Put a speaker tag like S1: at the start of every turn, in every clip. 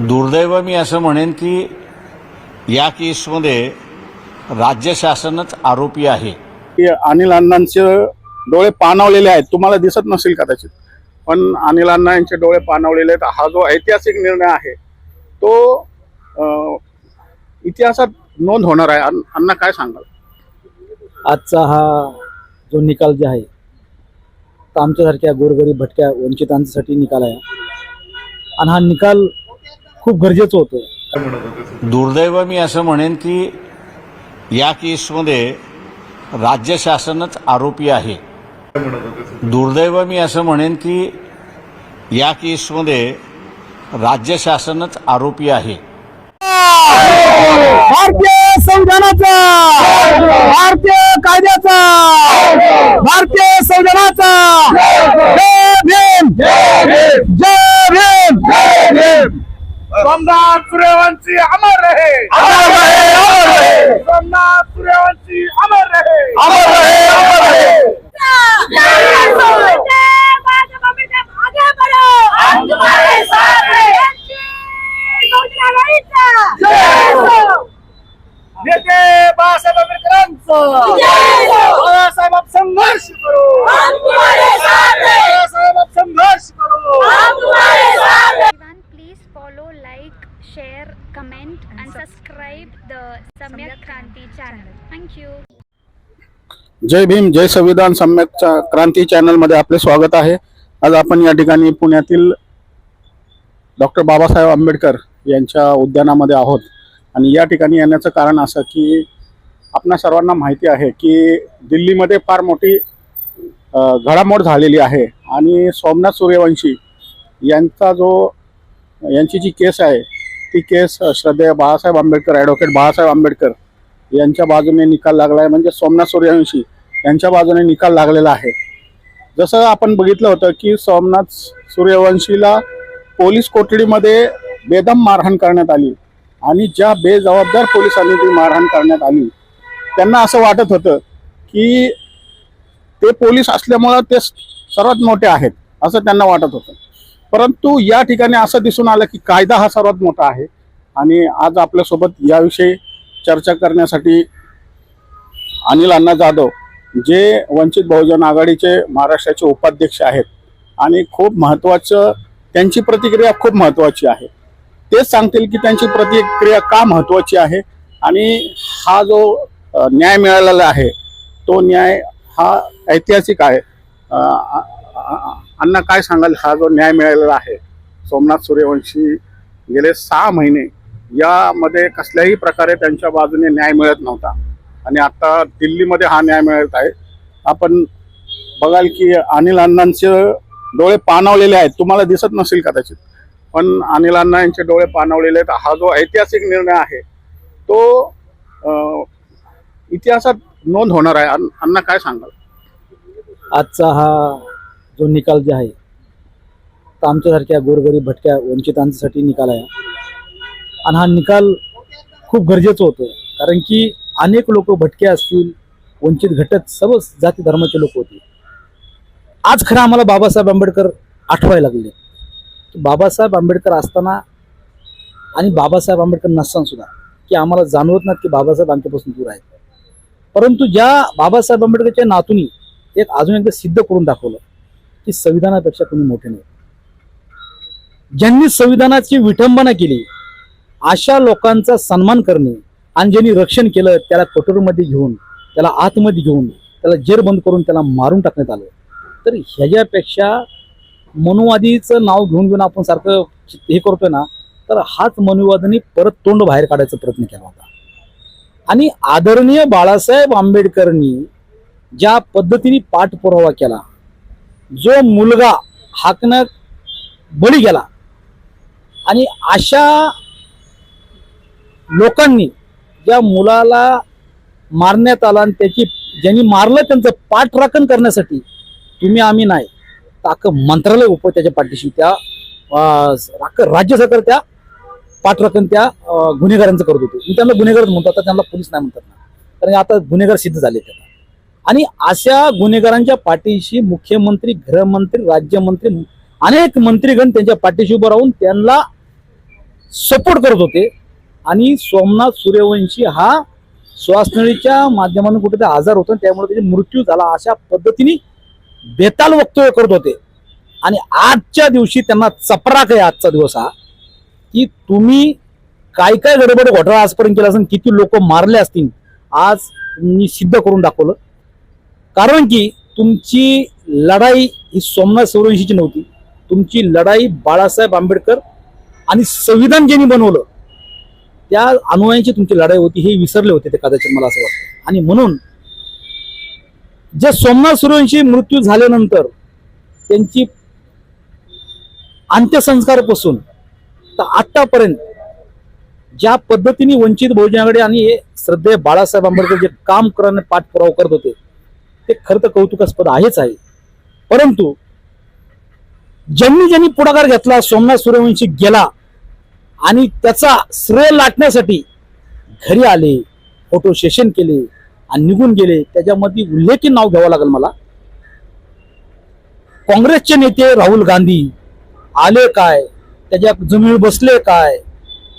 S1: दुर्दैव मी असं म्हणेन की या केसमध्ये राज्य शासनच आरोपी आहे.
S2: की अनिल अण्णांचे डोळे पाणावलेले आहेत. तुम्हाला दिसत नसेल कदाचित. पण अनिल अण्णा यांचे डोळे पाणावलेले आहेत. हा जो ऐतिहासिक निर्णय आहे तो इतिहासात नोंद होणार आहे. अण्ण- अण्णा काय सांगाल?
S3: आजचा हा जो निकाल जे आहे तर आमच्यासारख्या गोरगरीब भटक्या वंचितांसाठी निकाल आहे. आणि हा निकाल खूप गरजेचं होतं.
S1: दुर्दैव मी असं म्हणेन की या केसमध्ये राज्य शासनच आरोपी आहे. दुर्दैव मी असं म्हणेन की या केसमध्ये राज्य शासनच आरोपी आहे.
S3: भारतीय संविधानाचा भारतीय कायद्याचा भारतीय संविधानाचा. जय भीम जय भीम.
S2: सोमनाथ सूर्यवंशी अमर रहे सोमनाथ सूर्यवंशी अमर रहे।
S4: आगे जय
S2: भीम जय संविधान सम्यक क्रांती चॅनलमध्ये आपले स्वागत आहे. आज आपण या ठिकाणी पुण्यातील डॉक्टर बाबासाहेब आंबेडकर यांच्या उद्यानामध्ये आहोत. आणि या ठिकाणी येण्याचं कारण असं की आपणा सर्वांना माहिती आहे की दिल्लीमध्ये फार मोठी घडामोड झालेली आहे. आणि सोमनाथ सूर्यवंशी यांचा जो यांची जी केस आहे ती केस श्रद्धेय बाळासाहेब आंबेडकर ॲडव्होकेट बाळासाहेब आंबेडकर यांच्या बाजूने निकाल लागला आहे. म्हणजे सोमनाथ सूर्यवंशी यांच्या बाजूने निकाल लागलेला आहे. जसं आपण बघितलं होतं की सोमनाथ सूर्यवंशीला पोलीस कोठडीमध्ये बेदम मारहाण करण्यात आली आणि ज्या बेजबाबदार पोलिसांनी ती मारहाण करण्यात आली त्यांना असं वाटत होतं की ते पोलीस असल्यामुळं ते सर्वात मोठे आहेत असं त्यांना वाटत होतं. परंतु या ठिकाणी असं दिसून आलं की कायदा हा सर्वात मोठा आहे आणि आज आपल्यासोबत याविषयी चर्चा करण्यासाठी अनिल अण्णा जाधव जे वंचित बहुजन आघाडीचे महाराष्ट्राचे उपाध्यक्ष आहेत आणि खूप महत्त्वाचं त्यांची प्रतिक्रिया खूप महत्त्वाची आहे. तेच सांगतील की त्यांची प्रतिक्रिया का महत्त्वाची आहे आणि हा जो न्याय मिळालेला आहे तो न्याय हा ऐतिहासिक आहे. अण्णा काय सांगाल? हा जो न्याय मिळालेला आहे सोमनाथ सूर्यवंशी गेले सहा महिने यामध्ये कसल्याही प्रकारे त्यांच्या बाजूने न्याय मिळत नव्हता. आणि आता दिल्लीमध्ये हा न्याय मिळत आहे. आपण बघाल की अनिल अण्णांचे डोळे पाणावलेले आहेत. तुम्हाला दिसत नसेल कदाचित पण अनिल अण्णा यांचे डोळे पाणावलेले आहेत. हा जो ऐतिहासिक निर्णय आहे तो इतिहासात नोंद होणार आहे. अण्णा काय सांगाल?
S3: आजचा हा जो निकाल जे आहे तर आमच्यासारख्या गोरगरीब भटक्या वंचितांसाठी निकाल आहे. आणि हा निकाल खूप गरजेचं होतं कारण की अनेक लोक भटके असतील वंचित घटक सर्व जाती धर्माचे लोक होते. आज खरं आम्हाला बाबासाहेब आंबेडकर आठवायला लागले. बाबासाहेब आंबेडकर असताना आणि बाबासाहेब आंबेडकर नसताना सुद्धा की आम्हाला जाणवत नाहीत की बाबासाहेब आमच्यापासून दूर आहेत. परंतु ज्या बाबासाहेब आंबेडकरच्या नातूनी एक अजून एकदा सिद्ध करून दाखवलं की संविधानापेक्षा कोणी मोठे नाही. ज्यांनी संविधानाची विठंबना केली अशा लोकांचा सन्मान करणे आणि ज्यांनी रक्षण केलं त्याला कटोरीमध्ये घेऊन त्याला आतमध्ये घेऊन त्याला जेर बंद करून त्याला मारून टाकण्यात आलं. तर ह्याच्यापेक्षा मनुवादीचं नाव घेऊन घेऊन आपण सारखं हे करतोय ना तर हाच मनुवादाने परत तोंड बाहेर काढायचा प्रयत्न केला होता. आणि आदरणीय बाळासाहेब आंबेडकरांनी ज्या पद्धतीने पाठपुरावा केला जो मुलगा हाकण्यात बळी गेला आणि अशा लोकांनी ज्या मुलाला मारण्यात आला आणि त्याची ज्यांनी मारलं त्यांचं पाठराखण करण्यासाठी तुम्ही आम्ही नाही. तर अख्खं मंत्रालय उप त्याच्या पाठीशी त्या अख्खं राज्य सरकार त्या पाठराखण त्या गुन्हेगारांचं करत होते. त्यांना गुन्हेगार म्हणतात आता त्यांना पोलीस नाही म्हणतात कारण आता गुन्हेगार सिद्ध झाले त्याला आणि अशा गुन्हेगारांच्या पाठीशी मुख्यमंत्री गृहमंत्री राज्यमंत्री अनेक मंत्रीगण त्यांच्या पाठीशी उभं राहून त्यांना सपोर्ट करत होते. आणि सोमनाथ सूर्यवंशी हा श्वासनळीच्या माध्यमातून कुठे आजार होतो त्यामुळे त्याचा मृत्यू झाला अशा पद्धतीने बेताल वक्तव्य करत होते. आणि आजच्या दिवशी त्यांना चपराक आहे आजचा दिवस हा की तुम्ही काय काय गडबड घोटाळा आजपर्यंत केला असेल किती लोक मारले असतील आज मी सिद्ध करून दाखवलं. कारण की तुमची लढाई ही सोमनाथ सूर्यवंशीची नव्हती. तुमची लढाई बाळासाहेब आंबेडकर आणि संविधान ज्यांनी बनवलं त्या अनुयायांची तुमची लढाई होती हे विसरले होते ते कदाचित मला असं वाटतं. आणि म्हणून जे सोमनाथ सूर्यवंशी मृत्यू झाल्यानंतर त्यांची अंत्यसंस्कारापासून तर आतापर्यंत ज्या पद्धतीने वंचित बहुजन आघाडी आणि हे श्रद्धेय बाळासाहेब आंबेडकर जे काम करणे पाठपुरावा करत होते ते खरं तर कौतुकास्पद आहेच आहे. परंतु ज्यांनी ज्यांनी पुढाकार घेतला सोमनाथ सूर्यवंशी गेला आणि त्याचा श्रेय लाटण्यासाठी घरी आले फोटो सेशन केले आणि निघून गेले. त्याच्यामध्ये उल्लेखी नाव घ्यावं लागेल मला. काँग्रेसचे नेते राहुल गांधी आले काय? त्याच्या जमिनीवर बसले काय?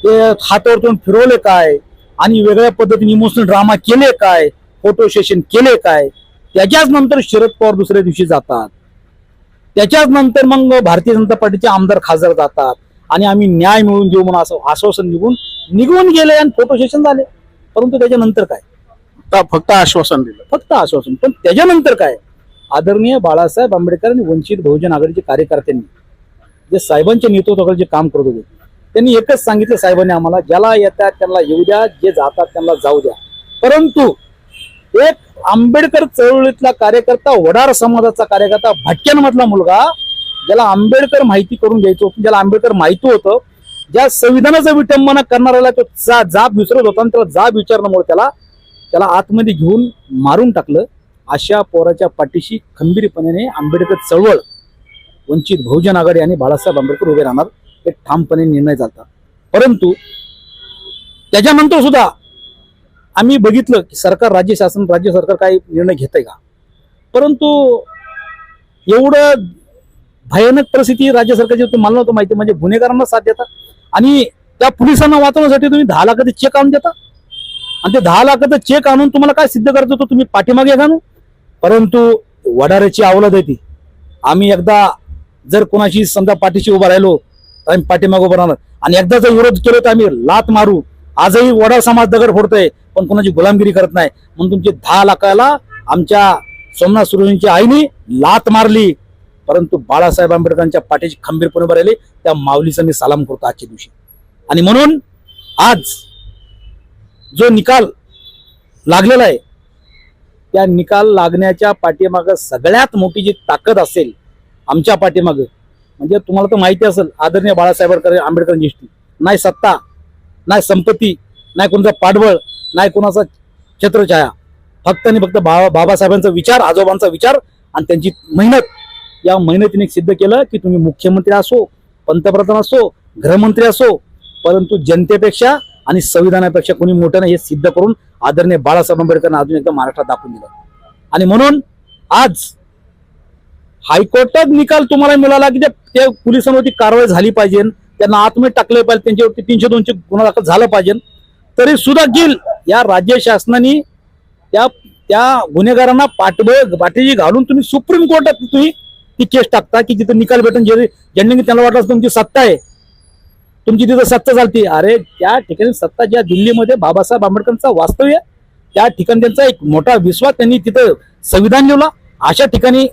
S3: ते हातावरतून फिरवले काय? आणि वेगळ्या पद्धतीने इमोशनल ड्रामा केले काय? फोटो सेशन केले काय? त्याच्याच नंतर शरद पवार दुसऱ्या दिवशी जातात. त्याच्याच नंतर मग भारतीय जनता पार्टीचे आमदार खासदार जातात. आणि आम्ही न्याय मिळवून देऊ म्हणून असं आश्वासन निघून निघून गेले आणि फोटो सेशन झाले. परंतु त्याच्यानंतर काय?
S2: फक्त आश्वासन दिलं.
S3: फक्त आश्वासन. पण त्याच्यानंतर काय? आदरणीय बाळासाहेब आंबेडकर आणि वंचित बहुजन आघाडीच्या कार्यकर्त्यांनी जे साहेबांच्या नेतृत्वाखाली जे काम करत होते त्यांनी एकच सांगितलं साहेबांनी आम्हाला ज्याला येतात त्यांना येऊ द्या जे जातात त्यांना जाऊ द्या. परंतु एक आंबेडकर चळवळीतला कार्यकर्ता वडार समाजाचा कार्यकर्ता भटक्यांमधला मुलगा ज्याला आंबेडकर माहिती करून घ्यायचो ज्याला आंबेडकर माहिती होतं ज्या संविधानाचा विटंबना करणाऱ्याला तो जा- जाब विसरत होता आणि त्याला जाब विचारण्यामुळे त्याला त्याला आतमध्ये घेऊन मारून टाकलं. अशा पोराच्या पाठीशी खंबीरपणे आंबेडकर चळवळ वंचित बहुजन आघाडी आणि बाळासाहेब आंबेडकर उभे राहणार हे ठामपणे निर्णय झाला परंतु त्याच्यानंतर सुद्धा आम्ही बघितलं की सरकार राज्य शासन राज्य सरकार काही निर्णय घेत आहे का? परंतु एवढं भयानक परिस्थिती राज्य सरकारची होती मला नव्हतं माहिती. म्हणजे गुन्हेगारांना साथ देता आणि त्या पोलिसांना वाचवण्यासाठी तुम्ही दहा लाखाचे चेक आणून देता. आणि ते दहा लाखाचं चेक आणून तुम्हाला काय सिद्ध करायचं होतं तुम्ही पाठीमागे घालू परंतु वडाऱ्याची अवलाद आहे ती. आम्ही एकदा जर कोणाशी समजा पाठीशी उभा राहिलो तर आम्ही पाठीमागे उभं राहणार. आणि एकदा जर विरोध केलो तर आम्ही लात मारू. आजही वडा समाज दगड फोडतोय पण कोणाची गुलामगिरी करत नाही. म्हणून तुमचे दहा लाखाला आमच्या सोमनाथ सुरेंच्या आईने लात मारली. परंतु बाळासाहेब आंबेडकरांच्या पाठीची खंबीरपणे उभे राहिले? त्या माऊलीचा मी सलाम करतो आजच्या दिवशी. आणि म्हणून आज जो निकाल लागलेला आहे त्या निकाल लागण्याच्या पाठीमागं सगळ्यात मोठी जी ताकद असेल आमच्या पाठीमागं म्हणजे तुम्हाला तर माहिती असेल आदरणीय बाळासाहेब आंबेडकर आंबेडकरांची हिस्ट्री नाही सत्ता नाही संपत्ती नाही कोणाचा पाठबळ नाही कोणाचा छत्रछाया फक्त आणि फक्त बाबा बाबासाहेबांचा विचार आजोबांचा विचार आणि त्यांची मेहनत या मेहनतीने सिद्ध केलं की तुम्ही मुख्यमंत्री असो पंतप्रधान असो गृहमंत्री असो परंतु जनतेपेक्षा आणि संविधानापेक्षा कोणी मोठं नाही हे सिद्ध करून आदरणीय बाळासाहेब आंबेडकरांना अजून एकदा महाराष्ट्रात दाखवून दिलं. आणि म्हणून आज हायकोर्टात निकाल तुम्हाला मिळाला की त्या- पोलिसांवरती कारवाई झाली पाहिजे त्यांना आतमध्ये टाकले पाहिजे त्यांच्यावरती तीनशे दोनशे गुन्हा दाखल झाला पाहिजे तरी सुद्धा गिल या राज्य शासनाने त्या त्या गुन्हेगारांना पाठबळ पाठीशी घालून तुम्ही सुप्रीम कोर्टात तुम्ही ती केस टाकता की जिथं निकाल भेटून जे ज्यांनी त्यांना वाटलं तुमची सत्ता आहे. तुमची तिथं सत्ता चालते अरे त्या ठिकाणी सत्ता ज्या दिल्लीमध्ये बाबासाहेब आंबेडकरांचा वास्तव्य आहे, त्या ठिकाणी त्यांचा एक मोठा विश्वास त्यांनी तिथं संविधान लिहिला. अशा ठिकाणी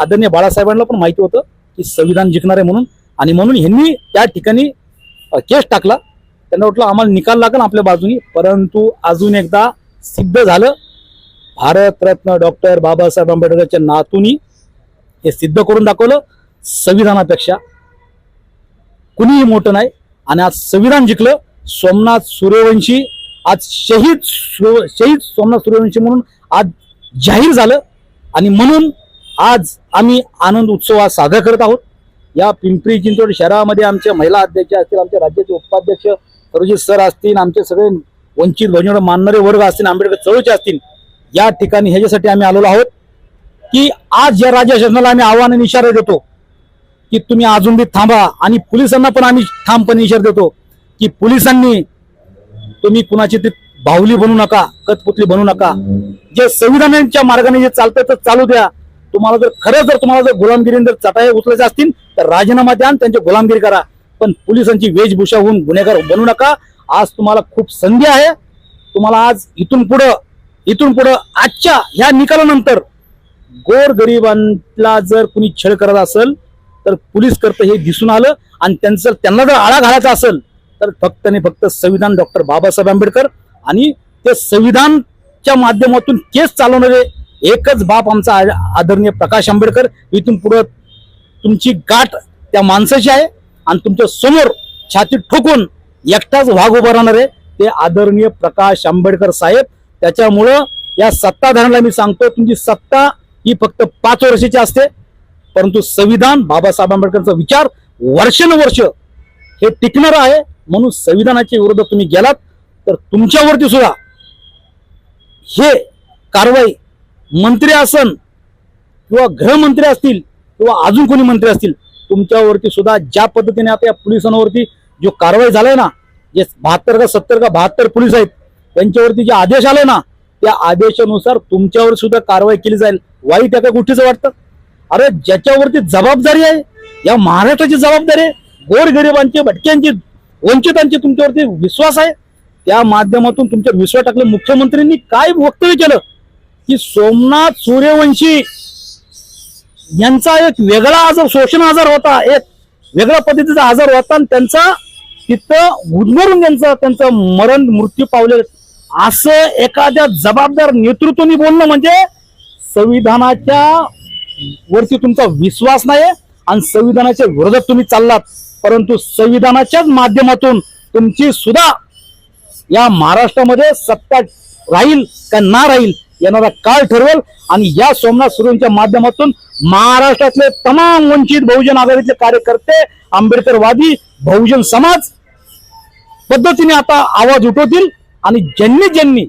S3: आदरणीय बाळासाहेबांना पण माहिती होतं की संविधान जिंकणार आहे म्हणून. आणि म्हणून ह्यांनी त्या ठिकाणी केस टाकला. त्यांना वाटलं आम्हाला निकाल लागेल आपल्या बाजूनी. परंतु अजून एकदा सिद्ध झालं. भारतरत्न डॉक्टर बाबासाहेब आंबेडकरच्या नातूनी हे सिद्ध करून दाखवलं. संविधानापेक्षा कुणीही मोठं नाही. आणि आज संविधान जिंकलं. सोमनाथ सूर्यवंशी आज शहीद शहीद सोमनाथ सूर्यवंशी म्हणून आज जाहीर झालं. आणि म्हणून आज आम्ही आनंद उत्सव आज साजरा करत आहोत. या पिंपरी चिंचवड शहरामध्ये आमच्या महिला अध्यक्ष असतील आमच्या राज्याचे उपाध्यक्ष सरोजी सर असतील आमचे सगळे वंचित बहुजन मानणारे वर्ग असतील आंबेडकर चळवळीचे असतील या ठिकाणी ह्याच्यासाठी आम्ही आलेलो आहोत. की आज या राज्य शासनाला आम्ही आव्हान आणि इशारा देतो की तुम्ही अजून बी थांबा. आणि पोलिसांना पण आम्ही ठामपणे इशारा देतो की पोलिसांनी तुम्ही कुणाची ती बाहुली बनू नका कटपुतली बनू नका. जे संविधानाच्या मार्गाने जे चालतंय तर चालू द्या. तुम्हाला जर खरं जर तुम्हाला जर गुलामगिरी जर चटाई उचलायचे असतील तर राजीनामा द्या आणि त्यांची गुलामगिरी करा. पण पोलिसांची वेशभूषा होऊन गुन्हेगार बनू नका. आज तुम्हाला खूप संधी आहे. तुम्हाला आज इथून पुढं इथून पुढं आजच्या ह्या निकालानंतर गोर गरिबांना जर कुणी छळ करत असेल तर पोलीस करतं हे दिसून आलं. आणि त्यांचं त्यांना जर आळा घालायचा असेल तर फक्त आणि फक्त संविधान डॉक्टर बाबासाहेब आंबेडकर आणि ते संविधानच्या माध्यमातून केस चालवणारे एकच बाप आमचा आदरणीय प्रकाश आंबेडकर. इथून पुढं तुमची गाठ त्या माणसाची आहे आणि तुमच्यासमोर छाती ठोकून एकटाच वाघ उभा राहणार आहे. ते आदरणीय प्रकाश आंबेडकर साहेब त्याच्यामुळं या सत्ताधाऱ्यांना मी सांगतो तुमची सत्ता ही फक्त पाच वर्षाची असते. परंतु संविधान बाबासाहेब आंबेडकरचा विचार वर्षानुवर्ष हे टिकणार आहे. म्हणून संविधानाच्या विरोधात तुम्ही गेलात तर तुमच्यावरती सुद्धा हे कारवाई मंत्री असन किंवा गृहमंत्री असतील किंवा अजून कोणी मंत्री असतील तुमच्यावरती सुद्धा ज्या पद्धतीने आता या पोलिसांवरती जो कारवाई झालाय ना जे बहात्तर का सत्तर का बहात्तर पोलीस आहेत त्यांच्यावरती जे आदेश आले ना त्या आदेशानुसार तुमच्यावर सुद्धा कारवाई केली जाईल. वाईट एका गोष्टीचं वाटतं. अरे ज्याच्यावरती जबाबदारी आहे या महाराष्ट्राची जबाबदारी आहे गोरगरिबांची भटक्यांची वंचितांची तुमच्यावरती विश्वास आहे. त्या माध्यमातून तुमच्या विश्वास टाकले मुख्यमंत्र्यांनी काय वक्तव्य केलं? की सोमनाथ सूर्यवंशी यांचा एक वेगळा आजार शोषण आजार होता एक वेगळ्या पद्धतीचा आजार होता आणि त्यांचा तिथं उदमरून त्यांचा त्यांचं मरण मृत्यू पावले असं एखाद्या जबाबदार नेतृत्वाने बोलणं म्हणजे संविधानाच्या वरती तुमचा विश्वास नाही आणि संविधानाच्या विरोधात तुम्ही चाललात. परंतु संविधानाच्याच माध्यमातून तुमची सुद्धा या महाराष्ट्रामध्ये सत्ता राहील का ना राहील येणारा काळ ठरवेल आणि या सोमनाथ सुरूंच्या माध्यमातून महाराष्ट्रातले तमाम वंचित बहुजन आघाडीचे कार्यकर्ते आंबेडकरवादी बहुजन समाज पद्धतीने आता आवाज उठवतील. आणि ज्यांनी ज्यांनी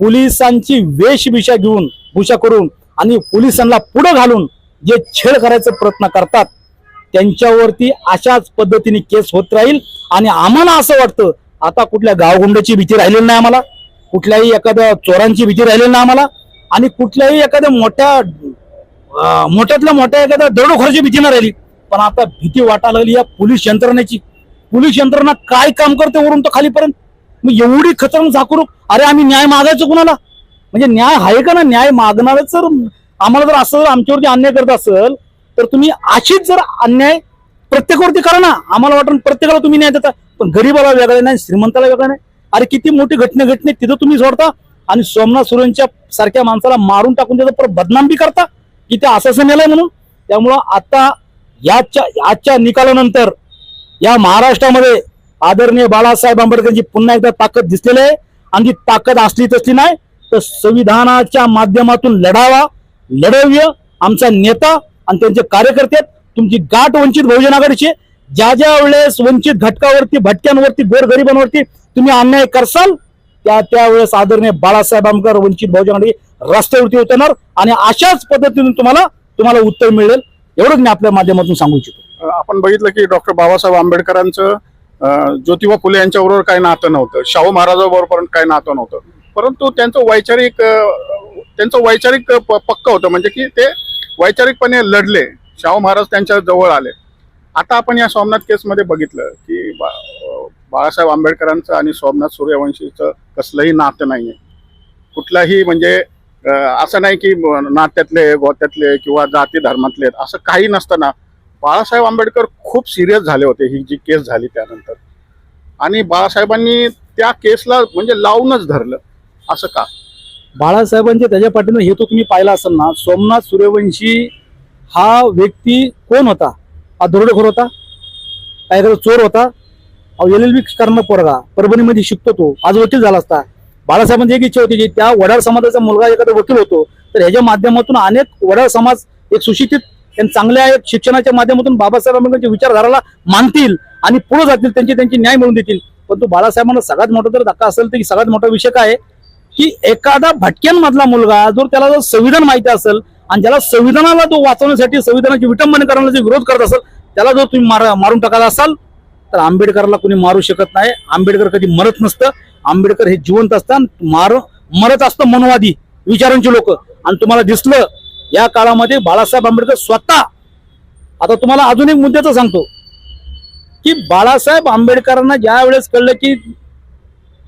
S3: पोलिसांची वेशभूषा घेऊन भूषा करून आणि पोलिसांना पुढे घालून जे छेड करायचा प्रयत्न करतात त्यांच्यावरती अशाच पद्धतीने केस होत राहील. आणि आम्हाला असं वाटतं आता कुठल्या गावगुंडाची भीती राहिलेली नाही आम्हाला कुठल्याही एखाद्या चोरांची भीती राहिलेली नाही आम्हाला आणि कुठल्याही एखाद्या मोठ्या मोठ्यातल्या मोठ्या एखाद्या दरोडोखोराची भीती नाही राहिली. पण आता भीती वाटायला लागली या पोलीस यंत्रणेची. पोलीस यंत्रणा काय काम करते वरून तर खालीपर्यंत? मग एवढी खतरनाक झाकरू अरे आम्ही न्याय मागायचो कुणाला? म्हणजे न्याय आहे का ना? न्याय मागणार जर आम्हाला जर असं जर आमच्यावरती अन्याय करत असेल तर तुम्ही अशीच जर अन्याय प्रत्येकावरती करा ना. आम्हाला वाटून प्रत्येकाला तुम्ही न्याय देता पण गरीबाला वेगळा नाही श्रीमंताला वेगळा नाही. अरे किती मोठी घटना घटने तिथं तुम्ही सोडता आणि सोमनाथ सुरेंच्या सारख्या माणसाला मारून टाकून त्याचं परत बदनाम बी करता. की ते असं असं नेलंय म्हणून. त्यामुळं आता याच्या आजच्या निकालानंतर या महाराष्ट्रामध्ये आदरणीय बाळासाहेब आंबेडकरांची पुन्हा एकदा ताकद दिसलेली आहे. आणि ती ताकद असली तसली नाही तर संविधानाच्या माध्यमातून लढावा लढव्य. आमचा नेता आणि त्यांचे कार्यकर्ते तुमची गाठ वंचित बहुजन आघाडीची ज्या ज्या वेळेस वंचित घटकावरती भटक्यांवरती गोरगरिबांवरती तुम्ही अन्याय करसाल त्या त्यावेळेस आदरणीय बाळासाहेब आंबेडकर वंचित बहुजन आघाडी रस्त्यावरती उतरणार आणि अशाच पद्धतीने तुम्हाला तुम्हाला उत्तर मिळेल. एवढंच मी आपल्या माध्यमातून सांगू इच्छितो.
S2: आपण बघितलं की डॉक्टर बाबासाहेब आंबेडकरांचं ज्योतिबा फुले यांच्याबरोबर काही नातं नव्हतं. शाहू महाराजाबरोबर काही नातं नव्हतं. परंतु त्यांचं वैचारिक त्यांचं वैचारिक प- पक्क होतं म्हणजे की ते वैचारिकपणे लढले. शाहू महाराज त्यांच्या जवळ आले. आता आपण या सोमनाथ केसमध्ये बघितलं की बा बाळासाहेब आंबेडकरांचं आणि सोमनाथ सूर्यवंशीचं कसलंही नातं नाही आहे कुठलाही म्हणजे असं नाही की नात्यातले गोत्यातले किंवा जाती धर्मातले असं काही नसताना बाळासाहेब आंबेडकर खूप सिरियस झाले होते ही जी केस झाली त्यानंतर. आणि बाळासाहेबांनी त्या केसला म्हणजे लावूनच धरलं. असं का?
S3: बाळासाहेबांच्या त्याच्या पाठीनं हेतू तुम्ही पाहिला असाल ना सोमनाथ सूर्यवंशी हा व्यक्ती कोण होता? हा दरोडेखोर होता? काय एखादा चोर होता? एल एल बी करणं पोरगा परभणीमध्ये शिकतो तो आज वकील झाला असता. बाळासाहेबांची एक इच्छा होती की त्या वडार समाजाचा मुलगा एखादा वकील होतो तर ह्याच्या माध्यमातून अनेक वडार समाज एक सुशिक्षित आणि चांगल्या आहेत शिक्षणाच्या माध्यमातून बाबासाहेब आंबेडकरच्या विचारधाराला मानतील आणि पुढे जातील त्यांची त्यांची न्याय मिळवून देतील. परंतु बाळासाहेबांना सगळ्यात मोठा जर धक्का असेल तर सगळ्यात मोठा विषय काय की एखादा भटक्यांमधला मुलगा जर त्याला जर संविधान माहिती असेल आणि ज्याला संविधानाला तो वाचवण्यासाठी संविधानाची विटंबना करण्याचा विरोध करत असेल त्याला जर तुम्ही मार मारून टाकायला असाल तर आंबेडकरला कोणी मारू शकत नाही. आंबेडकर कधी मरत नसतं. आंबेडकर हे जिवंत असतात. मार मरत असतं मनवादी विचारांची लोक. आणि तुम्हाला दिसलं या काळामध्ये बाळासाहेब आंबेडकर स्वतः आता तुम्हाला अजून एक मुद्द्याचं सांगतो की बाळासाहेब आंबेडकरांना ज्या वेळेस कळलं की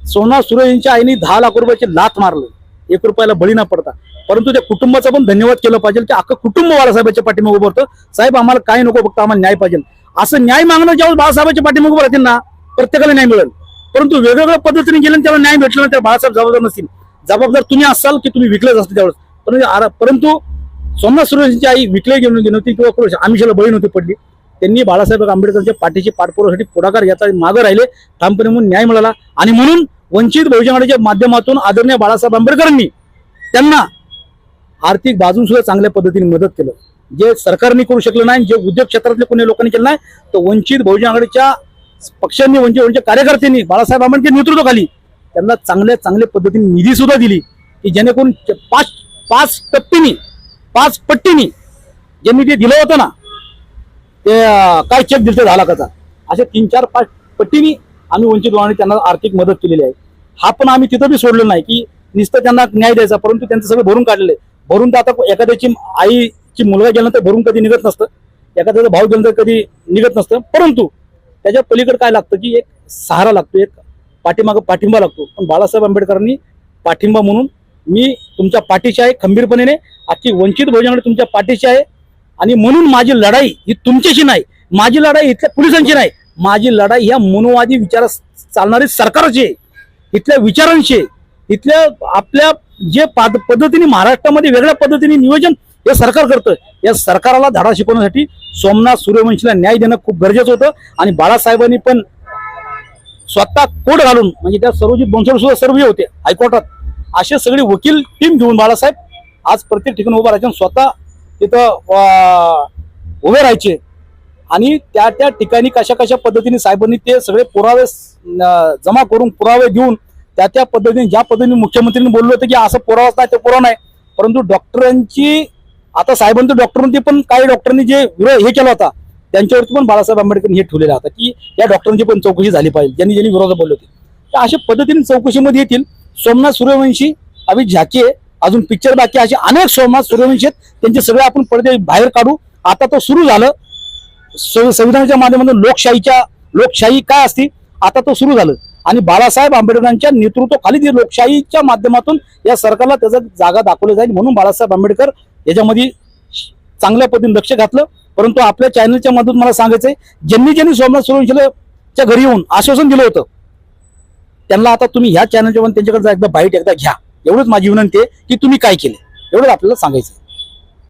S3: सोना सुरे यांच्या आईने दहा लाख रुपयाची लात मारलं एक रुपयाला बळी न पडता परंतु त्या कुटुंबाचा पण धन्यवाद केलं पाहिजे की अख्खं कुटुंब बाळासाहेबांच्या पाठीमागे उभं होतं. साहेब आम्हाला काय नको फक्त आम्हाला न्याय पाहिजे. असं न्याय मागणं ज्यावेळेस बाळासाहेबांच्या पाठीमागे उभं राहतील ना प्रत्येकाला न्याय मिळेल. परंतु वेगवेगळ्या पद्धतीने गेले त्याला न्याय भेटलं ना त्या बाळासाहेब जबाबदार नसतील. जबाबदार तुम्ही असाल की तुम्ही विकलेच असतील त्यावेळेस. परंतु परंतु सोमनाथ सुरेशची आई विकले घेऊन गेली नव्हती किंवा कुठे आमिषाला बळी नव्हती पडली. त्यांनी बाळासाहेब आंबेडकरच्या पाठीची पाठपुरासाठी पुढाकार घेतला मागे मागं राहिले. ठामपणे म्हणून न्याय मिळाला. आणि म्हणून वंचित बहुजन आघाडीच्या माध्यमातून आदरणीय बाळासाहेब आंबेडकरांनी त्यांना आर्थिक बाजून सुद्धा चांगल्या पद्धतीने मदत केलं. जे सरकारने करू शकलं नाही जे उद्योग क्षेत्रातले कोणी लोकांनी केलं नाही तर वंचित बहुजन आघाडीच्या पक्षांनी वंचित वंचित कार्यकर्त्यांनी बाळासाहेब आंबेडकर नेतृत्वाखाली त्यांना चांगल्या चांगल्या पद्धतीने निधी सुद्धा दिली की जेणेकरून पाच पाच टप्प्यांनी पाच पट्टीनी ज्यांनी ते दिलं होतं ना ते काय चेक दिलं झाला कसा? असे तीन चार पाच पट्टीनी आम्ही वंचित बहुजन त्यांना आर्थिक मदत केलेली आहे. हा पण आम्ही तिथं बी सोडलं नाही की नुसतं त्यांना न्याय द्यायचा परंतु त्यांचं सगळं भरून काढलेलं आहे. भरून तर आता एखाद्याची आईची मुलगा गेला तर भरून कधी निघत नसतं. एखाद्याचा भाऊ गेला तर कधी निघत नसतं. परंतु त्याच्या पलीकडे काय लागतं की एक सहारा लागतो एक पाठीमागं पाठिंबा लागतो. पण बाळासाहेब आंबेडकरांनी पाठिंबा म्हणून मी तुमच्या पाठीशी आहे खंबीरपणे आजची वंचित बहुजनाकडे तुमच्या पाठीशी आहे. आणि म्हणून माझी लढाई ही तुमच्याशी नाही माझी लढाई इथल्या पोलिसांची नाही. माझी लढाई ह्या मनोवादी विचार चालणारी सरकारची आहे. इथल्या विचारांशी आहे. इथल्या आपल्या जे पाद- पद्धतीने महाराष्ट्रामध्ये वेगळ्या पद्धतीने नियोजन हे सरकार करतं या सरकारला धडा शिकवण्यासाठी सोमनाथ सूर्यवंशीला न्याय देणं खूप गरजेचं होतं. आणि बाळासाहेबांनी पण स्वतः कोट घालून म्हणजे त्या सर्वजित बनसोड सुद्धा सर्व हे होते हायकोर्टात. असे सगळे वकील टीम घेऊन बाळासाहेब आज प्रत्येक ठिकाणी उभं राहायचे आणि स्वतः तिथं उभे राहायचे. आणि त्या त्या ठिकाणी कशा कशा पद्धतीने साहेबांनी ते सगळे पुरावे जमा करून पुरावे घेऊन त्या त्या पद्धतीने ज्या पद्धतीने मुख्यमंत्र्यांनी बोललो होतं की असं पुरावाच नाही ते पुरावा नाही. परंतु डॉक्टरांची आता साहेबांनी डॉक्टरांनी पण काही डॉक्टरांनी जे विरोध हे केला होता त्यांच्यावरती पण बाळासाहेब आंबेडकरांनी हे ठेवलेलं होतं की या डॉक्टरांची पण चौकशी झाली पाहिजे ज्यांनी ज्यांनी विरोध बोलले होते. तर अशा पद्धतीने चौकशीमध्ये येतील. सोमनाथ सूर्यवंशी अभि झाके अजून पिक्चर बाकी असे अनेक सोमनाथ सूर्यवंशी आहेत. त्यांचे सगळे आपण पडदे बाहेर काढू. आता तो सुरू झालं. संविधानाच्या माध्यमातून लोकशाहीच्या लोकशाही काय असती? आता तो सुरू झालं. आणि बाळासाहेब आंबेडकरांच्या नेतृत्वाखाली जी लोकशाहीच्या माध्यमातून या सरकारला त्याचा जागा दाखवली जाईल म्हणून बाळासाहेब आंबेडकर याच्यामध्ये चांगल्या पद्धतीने लक्ष घातलं. परंतु आपल्या चॅनलच्या मधून मला सांगायचंय ज्यांनी ज्यांनी सोमनाथ सूर्यवंशीच्या घरी येऊन आश्वासन दिलं होतं त्यांना आता तुम्ही ह्या चॅनलच्या त्यांच्याकडे एकदा बाईट एकदा घ्या. एवढंच माझी विनंती आहे की तुम्ही काय केले एवढंच आपल्याला सांगायचं